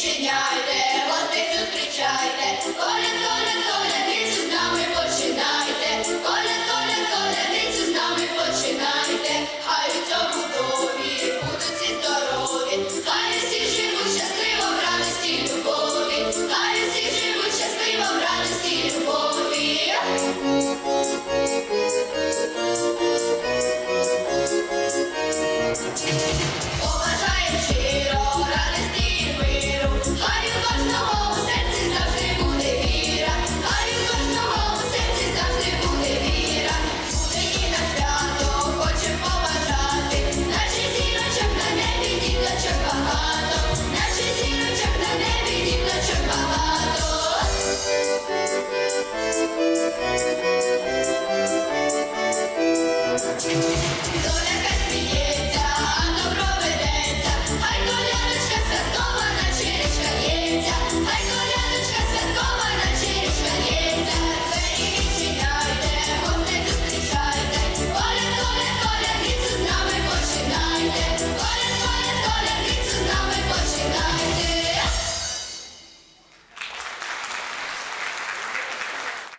відчиняйте, гостей зустрічайте, коля, коля, колядницю з нами починайте, коля, коля, колядницю з нами починайте, хай у цьому домі будуть всі здорові, хай всі живуть щасливо в радості любові, хай всі живуть щасливо в радості любові. Thank you. 너의